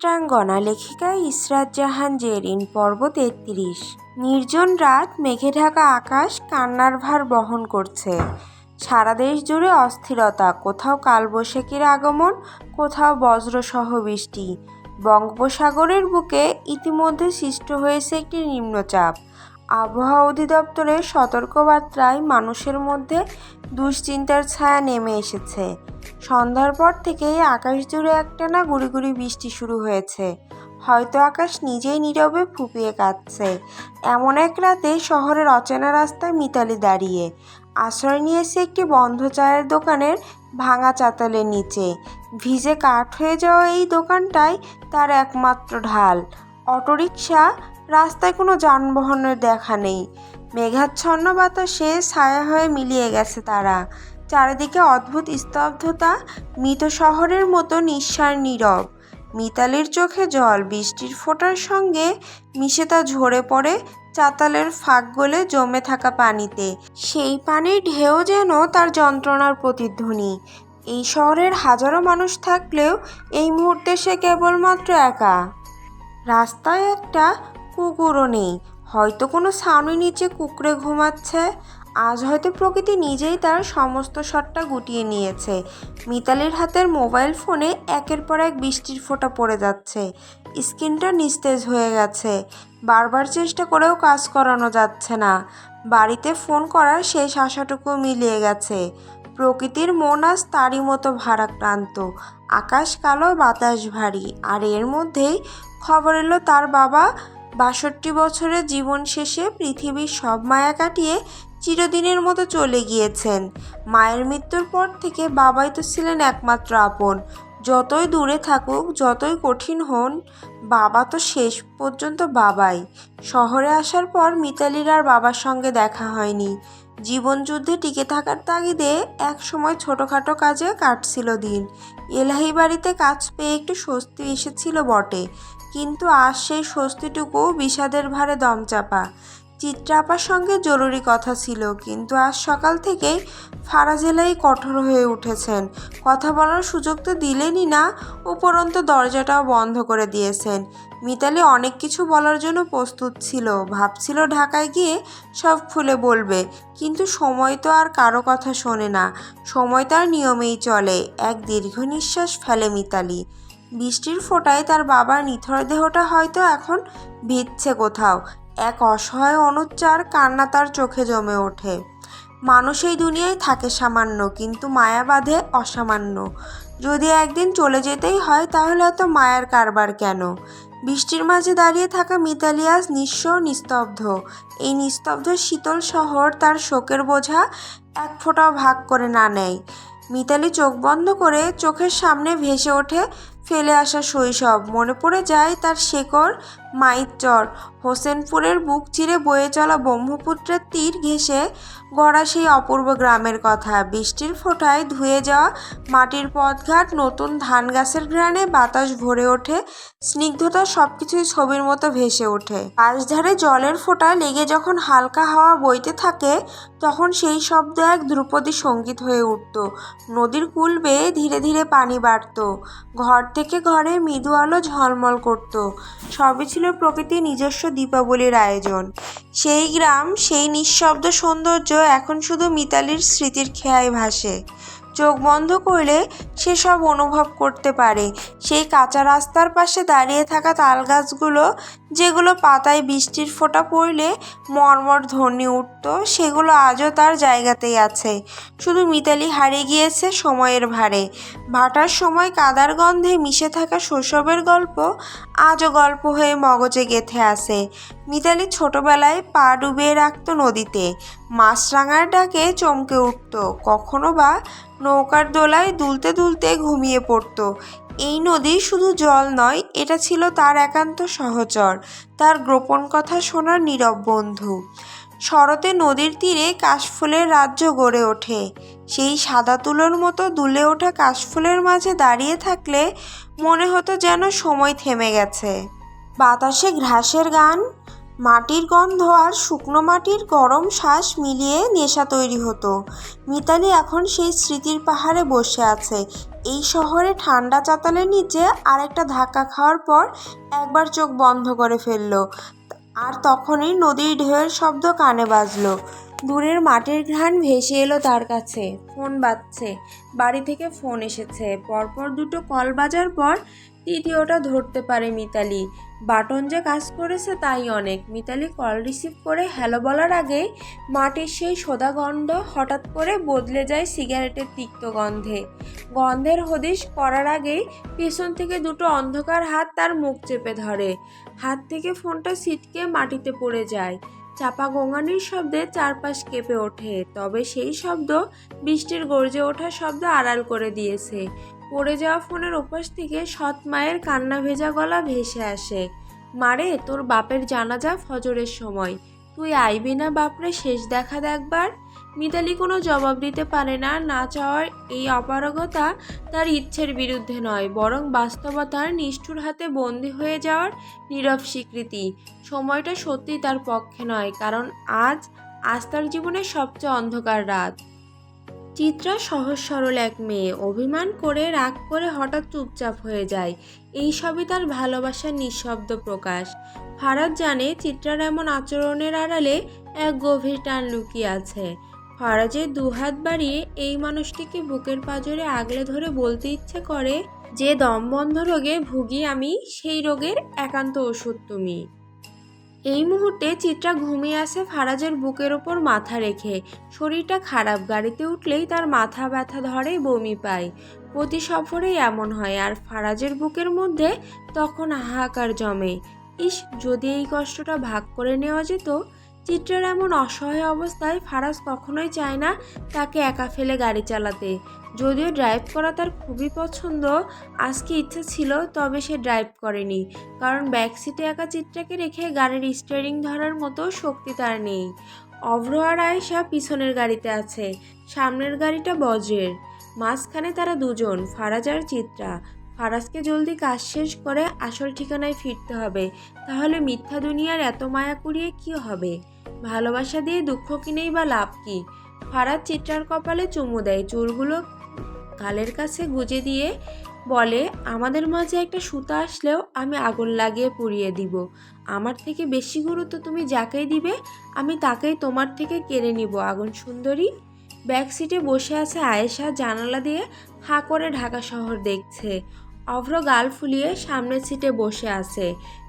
চিত্রাঙ্গনা লেখিকা ইসরাত জাহান জেরিন, পর্ব তেত্রিশ। নির্জন রাত মেঘে ঢাকা আকাশ কান্নার ভার বহন করছে। সারা দেশ জুড়ে অস্থিরতা, কোথাও কালবৈশাখীর আগমন, কোথাও বজ্রসহ বৃষ্টি। বঙ্গোপসাগরের বুকে ইতিমধ্যে সৃষ্ট হয়েছে একটি নিম্নচাপ। আবহাওয়া অধিদপ্তরের সতর্কবার্তায় মানুষের মধ্যে দুশ্চিন্তার ছায়া নেমে এসেছে। সন্ধ্যার পর থেকেই আকাশ জুড়ে একটানা গুড়ি গুড়ি বৃষ্টি শুরু হয়েছে। হয়তো আকাশ নিজেই নীরবে ফুপিয়ে কাঁদছে। এমন এক রাতে শহরের অচেনা রাস্তায় মিতালি দাঁড়িয়ে, আশ্রয় নিয়েছে একটি বন্ধ চায়ের দোকানের ভাঙা চাতালের নিচে। ভিজে কাঠ হয়ে যাওয়া এই দোকানটাই তার একমাত্র ঢাল। অটোরিকশা, রাস্তায় কোনো যানবাহনের দেখা নেই। মেঘাচ্ছন্ন বাতাসে ছায়া হয়ে মিলিয়ে গেছে তারা। চারিদিকে অদ্ভুত স্তব্ধতা, মৃত শহরের মতো নিঃসার নীরব। মিতালির চোখে জল, বৃষ্টির ফোঁটার সঙ্গে মিশে তা ঝরে পড়ে চাতালের ফাঁক গলে জমে থাকা পানিতে। সেই পানির ঢেউ যেন তার যন্ত্রণার প্রতিধ্বনি। এই শহরের হাজারো মানুষ থাকলেও এই মুহূর্তে সে কেবলমাত্র একা। রাস্তায় একটা কুকুরও নেই। হয়তো কোনো ছাউনির নিচে কুকুরে ঘুমাচ্ছে। আজ হয়তো প্রকৃতি নিজেই তার সমস্ত শটটা গুটিয়ে নিয়েছে। মিতালির হাতের মোবাইল ফোনে একের পর এক বৃষ্টির ফোঁটা পড়ে যাচ্ছে। স্ক্রিনটা নিস্তেজ হয়ে গেছে। বারবার চেষ্টা করেও কাজ করানো যাচ্ছে না। বাড়িতে ফোন করার শেষ আশাটুকু মিলিয়ে গেছে। প্রকৃতির মন আজ তারই মতো ভারাক্রান্ত। আকাশ কালো, বাতাস ভারী। আর এর মধ্যেই খবর এলো তার বাবা, বাষট্টি বছরের জীবন শেষে পৃথিবীর সব মায়া কাটিয়ে চিরদিনের মতো চলে গিয়েছেন। মায়ের মৃত্যুর পর থেকে বাবাই তো ছিলেন একমাত্র আপন। যতই দূরে থাকুক, যতই কঠিন হন, বাবা তো শেষ পর্যন্ত বাবাই। শহরে আসার পর মিতালির আর বাবার সঙ্গে দেখা হয়নি। জীবনযুদ্ধে টিকে থাকার তাগিদে এক সময় ছোটোখাটো কাজে কাটছিল দিন। এলাহি বাড়িতে কাজ পেয়ে একটু স্বস্তি এসেছিল বটে। কিন্তু আজ সেই স্বস্তিটুকু বিষাদের ভারে দমচাপা। চিত্রাপার সঙ্গে জরুরি কথা ছিল, কিন্তু আজ সকাল থেকেই ফারাজেলাই কঠোর হয়ে উঠেছেন। কথা বলার সুযোগ তো দিলেনই না, উপরন্ত দরজাটাও বন্ধ করে দিয়েছেন। মিতালি অনেক কিছু বলার জন্য প্রস্তুত ছিল, ভাবছিল ঢাকায় গিয়ে সব খুলে বলবে, কিন্তু সময় তো আর কারও কথা শোনে না। সময় তার নিয়মেই চলে, এক দীর্ঘ নিঃশ্বাস ফেলে মিতালি। বৃষ্টির ফোঁটায় তার বাবার নিথর দেহটা হয়তো এখন ভিজছে কোথাও এক অসহায় অনুচ্চার কান্না তার চোখে জমে ওঠে। মানুষ এই দুনিয়ায় থাকে সামান্য, কিন্তু মায়া বাঁধে অসামান্য। যদি একদিন চলে যেতেই হয়, তাহলে এত মায়ার কারবার কেন? বৃষ্টির মাঝে দাঁড়িয়ে থাকা মিতালি আজ নিঃস্ব, নিস্তব্ধ। এই নিস্তব্ধ শীতল শহর তার শোকের বোঝা এক ফোঁটাও ভাগ করে না নেয়। মিতালি চোখ বন্ধ করে চোখের সামনে ভেসে ওঠে ফেলে আসা শৈশব। মনে পড়ে যায় তার শেকড় মাইচর হোসেনপুরের বুক চিরে বয়ে চলা ব্রহ্মপুত্রের তীর ঘেঁষে গড়া সেই অপূর্ব গ্রামের কথা। বৃষ্টির ফোঁটায় ধুয়ে যাওয়া মাটির পথঘাট, নতুন ধান গাছের ঘ্রাণে বাতাস ভরে ওঠে, স্নিগ্ধতা সব কিছুই ছবির মতো ভেসে ওঠে। পাশধারে জলের ফোঁটা লেগে যখন হালকা হাওয়া বইতে থাকে, তখন সেই শব্দ এক ধ্রুপদী সংগীত হয়ে উঠত। নদীর কুল বেয়ে ধীরে ধীরে পানি বাড়ত। ঘর থেকে ঘরে মৃদু আলো ঝলমল করত। সবই ছিল প্রকৃতির নিজস্ব দীপাবলির আয়োজন। সেই গ্রাম, সেই নিঃশব্দ সৌন্দর্য এখন শুধু মিতালির স্মৃতির খেয়ায় ভাসে। চোখ বন্ধ করলে সে সব অনুভব করতে পারে। সেই কাঁচা রাস্তার পাশে দাঁড়িয়ে থাকা তাল গাছগুলো যেগুলো পাতায় বৃষ্টির ফোঁটা পড়লে মর্মর ধ্বনি উঠত, সেগুলো আজও তার জায়গাতেই আছে। শুধু মিতালি হারিয়ে গিয়েছে সময়ের ভারে ভাটার সময় কাদার গন্ধে মিশে থাকা শৈশবের গল্প আজও গল্প হয়ে মগজে গেঁথে আসে। মিতালি ছোটবেলায় পা ডুবিয়ে রাখত নদীতে। মাছরাঙার ডাকে চমকে উঠত, কখনো বা নৌকার দোলায় দুলতে দুলতে ঘুমিয়ে পড়তো। এই নদী শুধু জল নয়, এটা ছিল তার একান্ত সহচর, তার গোপন কথা শোনার নীরব বন্ধু। শরতে নদীর তীরে কাশফুলের রাজ্য গড়ে ওঠে। সেই সাদা তুলোর মতো দুলে ওঠা কাশফুলের মাঝে দাঁড়িয়ে থাকলে মনে হতো যেন সময় থেমে গেছে। বাতাসে ঘাসের গান, মাটির গন্ধ আর শুকনো মাটির গরম শ্বাস মিলিয়ে নেশা তৈরি হতো। মিতালি এখন সেই স্মৃতির পাহাড়ে বসে আছে এই শহরে ঠান্ডা চাতালের নিচে আর একটা ধাক্কা খাওয়ার পর একবার চোখ বন্ধ করে ফেলল। আর তখনই নদীর ঢেউয়ের শব্দ কানে বাজলো। দূরের মাটির ঘ্রাণ ভেসে এলো তার কাছে। ফোন বাজছে। বাড়ি থেকে ফোন এসেছে। পরপর দুটো কল বাজার পর তৃতীয়টা ধরতে পারে মিতালি। বাটন যে কাজ করেছে তাই অনেক। মিতালি কল রিসিভ করে হ্যালো বলার আগেই মাটির সেই সোদা গন্ধ হঠাৎ করে বদলে যায় সিগারেটের তিক্ত গন্ধে। গন্ধের হদিশ করার আগেই পেছন থেকে দুটো অন্ধকার হাত তার মুখ চেপে ধরে। হাত থেকে ফোনটা ছিটকে মাটিতে পড়ে যায়। চাপা গোঙানির শব্দে চারপাশ কেঁপে ওঠে। তবে সেই শব্দ বৃষ্টির গর্জে ওঠা শব্দ আড়াল করে দিয়েছে। পড়ে যাওয়া ফোনের ওপাশ থেকে সৎ মায়ের কান্না ভেজা গলা ভেসে আসে। মারে, তোর বাপের জানাজা ফজরের সময়। তুই আইবি না বাপরে শেষ দেখা দেখবার? মিতালি কোনো জবাব দিতে পারে না না চাওয়ার এই অপারগতা তার ইচ্ছের বিরুদ্ধে নয়, বরং বাস্তবতার নিষ্ঠুর হাতে বন্দী হয়ে যাওয়ার নীরব স্বীকৃতি। সময়টা সত্যি তার পক্ষে নয়, কারণ আজ আজ তার জীবনের সবচেয়ে অন্ধকার রাত। চিত্রা সহজ সরল এক মেয়ে। অভিমান করে রাগ করে হঠাৎ চুপচাপ হয়ে যায়। এই সবই তার ভালোবাসার নিঃশব্দ প্রকাশ। ফারাদ জানে চিত্রার এমন আচরণের আড়ালে এক গভীর টান লুকিয়ে আছে। ফারাজের দুহাত বাড়িয়ে এই মানুষটিকে বুকের পাঁজরে আগলে ধরে বলতে ইচ্ছে করে, যে দমবন্ধ রোগে ভুগি আমি, সেই রোগের একান্ত ওষুধ তুমি। এই মুহূর্তে চিত্রা ঘুমিয়ে আসে ফারাজের বুকের ওপর মাথা রেখে। শরীরটা খারাপ, গাড়িতে উঠলেই তার মাথা ব্যথা ধরে, বমি পায়। প্রতি সফরেই এমন হয় আর ফারাজের বুকের মধ্যে তখন হাহাকার জমে। ইস, যদি এই কষ্টটা ভাগ করে নেওয়া যেত, চিত্রার এমন অসহায় অবস্থায় ফারাজ কখনোই চায় না তাকে একা ফেলে গাড়ি চালাতে। যদিও ড্রাইভ করা তার খুবই পছন্দ, আজকে ইচ্ছে ছিল, তবে সে ড্রাইভ করেনি। কারণ ব্যাক সিটে একা চিত্রাকে রেখে গাড়ির স্টিয়ারিং ধরার মতো শক্তি তার নেই। অভ্র আর আয়েশা পিছনের গাড়িতে আছে, সামনের গাড়িটা বজ্রের। মাঝখানে তারা দুজন, ফারাজ আর চিত্রা। ফারাজকে জলদি কাজ শেষ করে আসল ঠিকানায় ফিরতে হবে, তাহলে মিথ্যা দুনিয়ার এত মায়া কুড়িয়ে কি হবে? ভালোবাসা দিয়ে দুঃখ কিনেই বা লাভ কি? ফারাজ চিত্রার কপালে চুমু দেয় চুলগুলো গালের কাছে গুজে দিয়ে বলে, আমাদের মাঝে একটা সুতা আসলেও আমি আগুন লাগিয়ে পুড়িয়ে দিব। আমার থেকে বেশি গুরুত্ব তুমি যাকেই দিবে, আমি তাকেই তোমার থেকে কেড়ে নিব, আগুন সুন্দরী। ব্যাক সিটে বসে আছে আয়েশা জানালা দিয়ে হাঁ করে ঢাকা শহর দেখছে। অভ্র গাল ফুলিয়ে সামনের সিটে বসে আছে।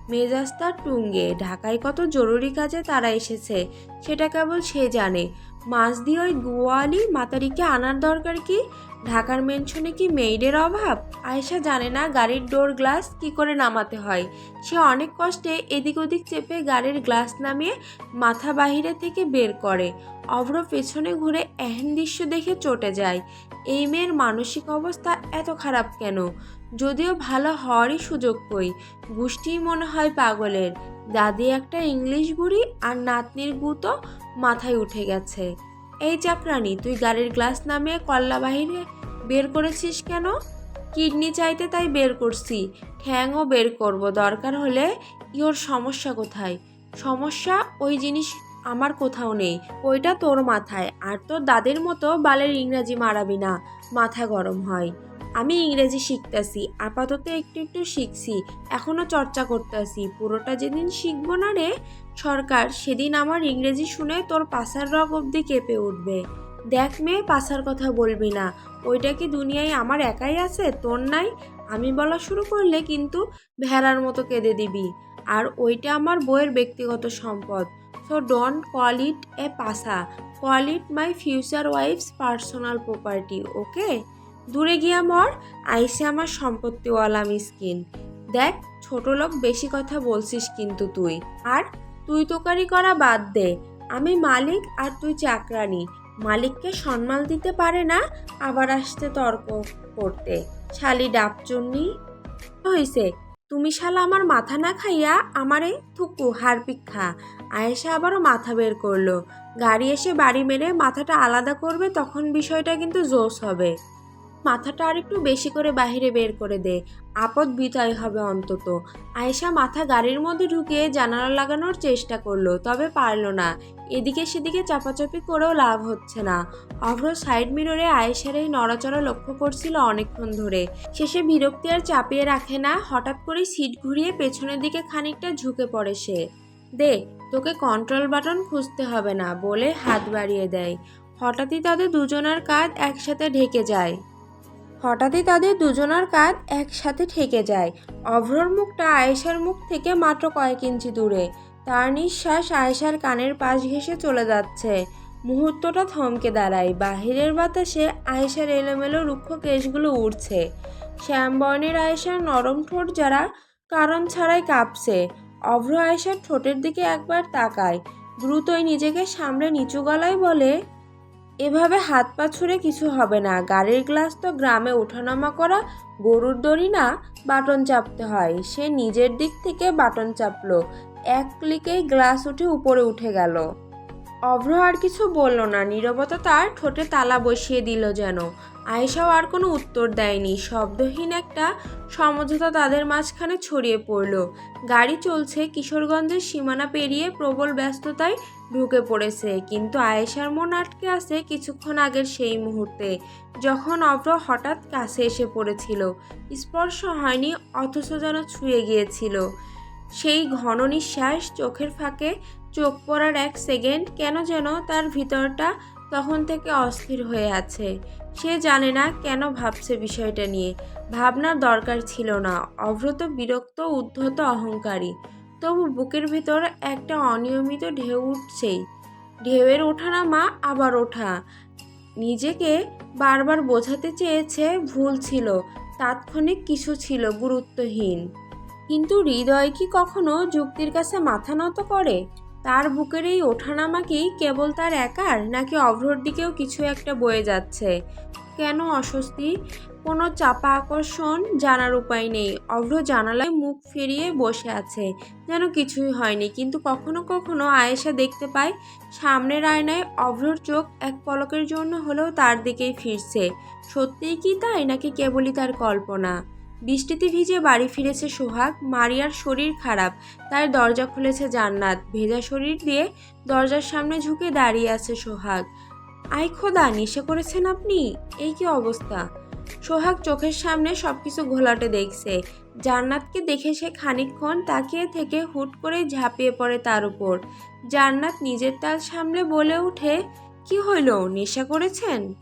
মেজাজ তার টুঙ্গে। ঢাকায় কত জরুরি কাজে তারা এসেছে, সেটা কেবল সে জানে। মাছ দিয়ে ওই গোয়ালি মাতারিকে আনার দরকার কি? ঢাকার মেনশনে কি মেইডের অভাব? আয়েশা জানে না গাড়ির ডোর গ্লাস কি করে নামাতে হয়। সে অনেক কষ্টে এদিক ওদিক চেপে গাড়ির গ্লাস নামিয়ে মাথা বাহিরে থেকে বের করে। অভ্র পেছনে ঘুরে এহেন দৃশ্য দেখে চটে যায়। এই মেয়ের মানসিক অবস্থা এত খারাপ কেন? যদিও ভালো হওয়ারই সুযোগ কই। গোষ্ঠীই মনে হয় পাগলের। দাদি একটা ইংলিশ বুড়ি আর নাতনির গুতো মাথায় উঠে গেছে। এই চাকরানি তুই গাড়ির গ্লাস নামিয়ে কল্লা বাহিরে বের করেছিস কেন? কিডনি চাইতে তাই বের করছি। ঠ্যাংও বের করব, দরকার হলে ইওর সমস্যা কোথায়? সমস্যা ওই জিনিস আমার কোথাও নেই, ওইটা তোর মাথায়। আর তোর দাদের মতো বালের ইংরাজি মারাবি না, মাথা গরম হয়। আমি ইংরেজি শিখতেছি, আপাতত একটু একটু শিখছি এখনও চর্চা করতেছি, পুরোটা যেদিন শিখব না রে সরকার সেদিন আমার ইংরেজি শুনে তোর পাশার রগ অবধি কেঁপে উঠবে। দেখ মেয়ে, পাশার কথা বলবি না। ওইটা কি দুনিয়ায় আমার একাই আছে? তোর নাই? আমি বলা শুরু করলে কিন্তু ভেড়ার মতো কেঁদে দিবি। আর ওইটা আমার বইয়ের ব্যক্তিগত সম্পদ। So don't call it a passa call it my future wife's personal property okay দূরে গিয়া মর, আইসে আমার সম্পত্তিওয়ালা মিসকিন। দেখ, ছোট লোক বেশি কথা বলছিস কিন্তু তুই। আর তুই তোকারি করা বাদ দে। আমি মালিক আর তুই চাকরানি। মালিককে সম্মান দিতে পারে না, আবার আসতে তর্ক করতে। শালি ডাবচুন্নি। হয়েছে তুমি শালা আমার মাথা না খাইয়া আমারে থুকু হারপিক খা। আয়েশা আবারও মাথা বের করল। গাড়ি এসে বাড়ি মেরে মাথাটা আলাদা করবে, তখন বিষয়টা কিন্তু জোশ হবে। মাথাটা আর একটু বেশি করে বাইরে বের করে দে। আপদ বিদায় হবে অন্তত। আয়েশা মাথা গাড়ির মধ্যে ঢুকিয়ে জানালা লাগানোর চেষ্টা করল, তবে পারল না। এদিকে সেদিকে চাপাচাপি করেও লাভ হচ্ছে না। অভ্র সাইড মিররে আয়েশার এই নড়াচড়া লক্ষ্য করছিল অনেকক্ষণ ধরে। শেষে বিরক্তি আর চাপিয়ে রাখে না, হঠাৎ করে সিট ঘুরিয়ে পেছনের দিকে খানিকটা ঝুঁকে পড়ে সে। দে, তোকে কন্ট্রোল বাটন খুঁজতে হবে না, বলে হাত বাড়িয়ে দেয়। হঠাৎই তাদের দুজনার কাঁধ একসাথে ঢেকে যায়। হঠাৎই তাদের দুজনার কাঁধ একসাথে ঠেকে যায়। অভ্রর মুখটা আয়েশার মুখ থেকে মাত্র কয়েক ইঞ্চি দূরে। তার নিঃশ্বাস আয়েশার কানের পাশ ঘেঁষে চলে যাচ্ছে। মুহূর্তটা থমকে দাঁড়ায়। বাহিরের বাতাসে আয়েশার এলোমেলো রুক্ষ কেশগুলো উড়ছে। শ্যামবর্ণের আয়েশার নরম ঠোঁট যারা কারণ ছাড়াই কাঁপছে। অভ্র আয়েশার ঠোঁটের দিকে একবার তাকায়। দ্রুতই নিজেকে সামলে নিচু গলায় বলে এভাবে হাত পা ছুঁড়ে কিছু হবে না। গাড়ির গ্লাস তো গ্রামে ওঠানামা করা গরুর দড়ি না, বাটন চাপতে হয়। সে নিজের দিক থেকে বাটন চাপলো। এক ক্লিকেই গ্লাস উঠে উপরে উঠে গেল। অভ্র আর কিছু বলল না। নীরবতা তার ঠোঁটে তালা বসিয়ে দিল যেন। আয়েশাও আর কোনো উত্তর দেয়নি। শব্দহীন একটা সমঝোতা তাদের মাঝখানে ছড়িয়ে পড়ল। গাড়ি চলছে কিশোরগঞ্জের সীমানা পেরিয়ে প্রবল ব্যস্ততায় ঢুকে পড়েছে। কিন্তু আয়েশার মন আটকে আছে কিছুক্ষণ আগের সেই মুহূর্তে, যখন অভ্র হঠাৎ কাছে এসে পড়েছিল। স্পর্শ হয়নি, অথচ যেন ছুঁয়ে গিয়েছিল। সেই ঘন নিঃশ্বাস চোখের ফাঁকে, চোখ পড়ার এক সেকেন্ড কেন যেন তার ভিতরটা তখন থেকে অস্থির হয়ে আছে। সে জানে না কেন ভাবছে বিষয়টা নিয়ে। ভাবনার দরকার ছিল না। অভ্রত বিরক্ত, উদ্ধত, অহংকারী। তবু বুকের ভেতর একটা অনিয়মিত ঢেউ উঠছেই। ঢেউয়ের ওঠানামা আবার ওঠা। নিজেকে বারবার বোঝাতে চেয়েছে ভুল ছিল, তাৎক্ষণিক কিছু ছিল গুরুত্বহীন। কিন্তু হৃদয় কি কখনো যুক্তির কাছে মাথা নত করে? তার বুকের এই ওঠানামা কি কেবল তার একার, নাকি অভ্রর দিকেও কিছু একটা বয়ে যাচ্ছে? কেন অস্বস্তি? কোনো চাপা আকর্ষণ জানার উপায় নেই। অভ্র জানালায় মুখ ফিরিয়ে বসে আছে। যেন কিছুই হয়নি, কিন্তু কখনো কখনো আয়েশা দেখতে পায়, সামনের আয়নায় অভ্রর চোখ এক পলকের জন্য হলেও তার দিকেই ফিরছে। সত্যিই কি তাই, নাকি কেবলই তার কল্পনা? বৃষ্টিতে ভিজে বাড়ি ফিরেছে সোহাগ, মারিয়ার শরীর খারাপ, তাই দরজা খুলেছে জান্নাত। ভেজা শরীর দিয়ে দরজার সামনে ঝুঁকে দাঁড়িয়ে আছে সোহাগ। আই খোদা, নেশা করেছেন আপনি? এই কি অবস্থা? সোহাগ চোখের সামনে সবকিছু ঘোলাটে দেখছে। জান্নাতকে দেখে সে খানিকক্ষণ তাকিয়ে থেকে হুট করে ঝাঁপিয়ে পড়ে তার উপর। জান্নাত নিজের তাল সামলে বলে উঠে কি হইল? নেশা করেছেন?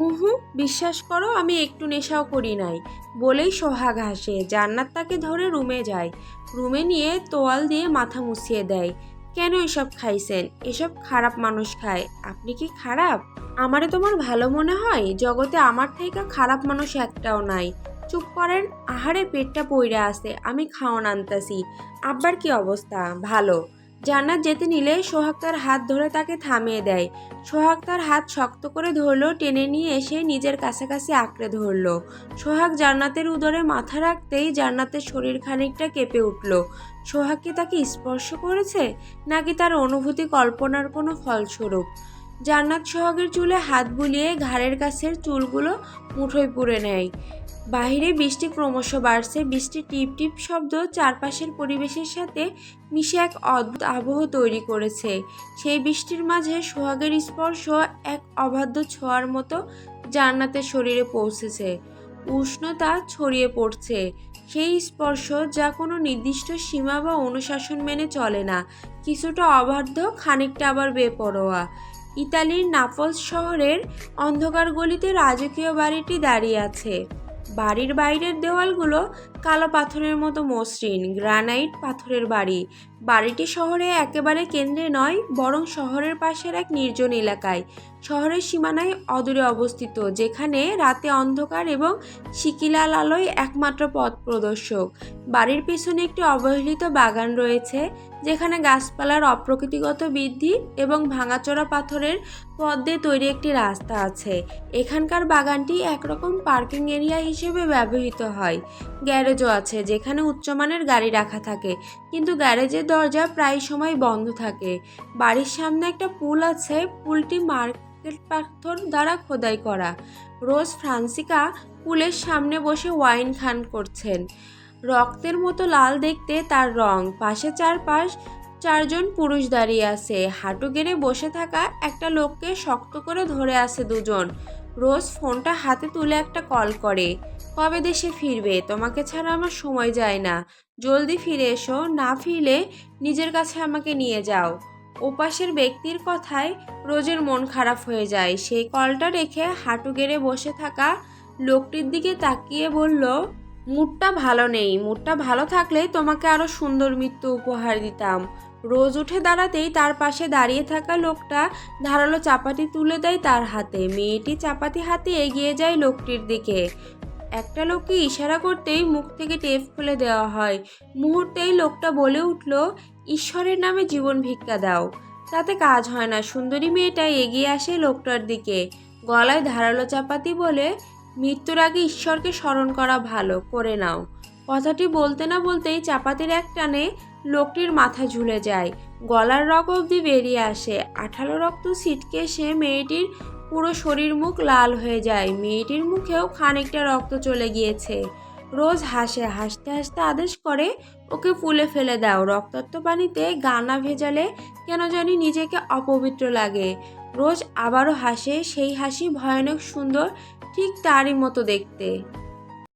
হুহু, বিশ্বাস করো, আমি একটু নেশাও করি নাই। বলেই সোহাগ হাসে। জান্নাত তাকে ধরে রুমে যায়। রুমে নিয়ে তোয়াল দিয়ে মাথা মুছিয়ে দেয়। কেন এসব খাইছেন? এসব খারাপ মানুষ খায়। আপনি কি খারাপ? আমারে তোমার ভালো মনে হয়? জগতে আমার থেকে খারাপ মানুষ একটাও নাই। চুপ করেন, আহারে পেটটা পইরা আছে, আমি খাওয়ান আনতাছি। আব্বার কি অবস্থা? ভালো। জান্নাত যেতে নিলে সোহাগ তার হাত ধরে তাকে থামিয়ে দেয়। সোহাগ তার হাত শক্ত করে ধরলো, টেনে নিয়ে এসে নিজের কাছাকাছি আঁকড়ে ধরলো। সোহাগ জান্নাতের উদরে মাথা রাখতেই জান্নাতের শরীর খানিকটা কেঁপে উঠল। সোহাগ কি তাকে স্পর্শ করেছে, নাকি তার অনুভূতি কল্পনার কোনো ফলস্বরূপ? জান্নাত সোহাগের চুলে হাত বুলিয়ে ঘাড়ের কাছের চুলগুলো মুঠোয় পুড়ে নেয়। বাহিরে বৃষ্টি ক্রমশ বাড়ছে বৃষ্টির টিপ টিপ শব্দ চারপাশের পরিবেশের সাথে মিশে এক অদ্ভুত আবহ তৈরি করেছে। সেই বৃষ্টির মাঝে সোহাগের স্পর্শ এক অবাধ্য ছোঁয়ার মতো জান্নাতের শরীরে পৌঁছেছে। উষ্ণতা ছড়িয়ে পড়ছে। সেই স্পর্শ যা কোনো নির্দিষ্ট সীমা বা অনুশাসন মেনে চলে না। কিছুটা অবাধ্য, খানিকটা আবার বেপরোয়া। ইতালির নাপলস শহরের অন্ধকার গলিতে রাজকীয় বাড়িটি দাঁড়িয়ে আছে। বাড়ির বাইরের দেওয়ালগুলো কালো পাথরের মতো মসৃণ, গ্রানাইট পাথরের বাড়ি। বাড়িটি শহরে একেবারে কেন্দ্রে নয়, বরং শহরের পাশের এক নির্জন এলাকায়। শহরের সীমানায় অদূরে অবস্থিত, যেখানে রাতে অন্ধকার এবং শিকিলাল আলোয় একমাত্র পথ প্রদর্শক। বাড়ির পেছনে একটি অবহেলিত বাগান রয়েছে যেখানে গাছপালার অপ্রকৃতিগত বৃদ্ধি এবং ভাঙাচোরা পাথরের পথ দিয়ে তৈরি একটি রাস্তা আছে। এখানকার বাগানটি একরকম পার্কিং এরিয়া হিসেবে ব্যবহৃত হয়। গ্যারেজও আছে, যেখানে উচ্চমানের গাড়ি রাখা থাকে, কিন্তু গ্যারেজের দরজা প্রায় সময় বন্ধ থাকে। বাড়ির সামনে একটা পুল আছে, পুলটি মার্ক শ্বেত পাথর দ্বারা খোদাই করা। রোজ ফ্রান্সিকা পুলের সামনে বসে ওয়াইন খান করছেন। রক্তের মতো লাল দেখতে তার রং। পাশে চারপাশ চারজন পুরুষ দাঁড়িয়ে আছে। হাঁটু গেড়ে বসে থাকা একটা লোককে শক্ত করে ধরে আছে দুজন। রোজ ফোনটা হাতে তুলে একটা কল করে। কবে দেশে ফিরবে? তোমাকে ছাড়া আমার সময় যায় না। জলদি ফিরে এসো। না ফিরলে নিজের কাছে আমাকে নিয়ে যাও। ওপাশের ব্যক্তির কথায় রোজের মন খারাপ হয়ে যায়। সেই কলটা রেখে হাঁটু গেড়ে বসে থাকা লোকটির দিকে তাকিয়ে বলল মুডটা ভালো নেই। মুডটা ভালো থাকলে তোমাকে আরও সুন্দর মৃত্যু উপহার দিতাম। রোজ উঠে দাঁড়াতেই তার পাশে দাঁড়িয়ে থাকা লোকটা ধারালো চাপাতি তুলে দেয় তার হাতে। মেয়েটি চাপাতি হাতে এগিয়ে যায় লোকটির দিকে। একটা লোককে ইশারা করতেই মুখ থেকে টেপ খুলে দেওয়া হয়। মুহূর্তেই লোকটা বলে উঠল, ঈশ্বরের নামে জীবন ভিক্ষা দাও। তাতে কাজ হয় না। সুন্দরী মেয়েটা এগিয়ে আসে লোকটার দিকে। গলায় ধারালো চাপাতি বলে মৃত্যুর আগে ঈশ্বরকে স্মরণ করা ভালো, করে নাও। কথাটি বলতে না বলতেই চাপাতির এক টানে লোকটির মাথা ঝুলে যায়। গলার রক অবধি বেরিয়ে আসে। আঠালো রক্ত ছিটকে সে মেয়েটির পুরো শরীর মুখ লাল হয়ে যায়। মেয়েটির মুখেও খানিকটা রক্ত চলে গিয়েছে। রোজ হাসে, হাসতে হাসতে আদেশ করে, ওকে ফুলে ফেলে দাও। রক্তাক্ত পানিতে গানা ভেজালে কেন জানি নিজেকে অপবিত্র লাগে। রোজ আবারও হাসে। সেই হাসি ভয়ানক, সুন্দর ঠিক তারই মতো দেখতে।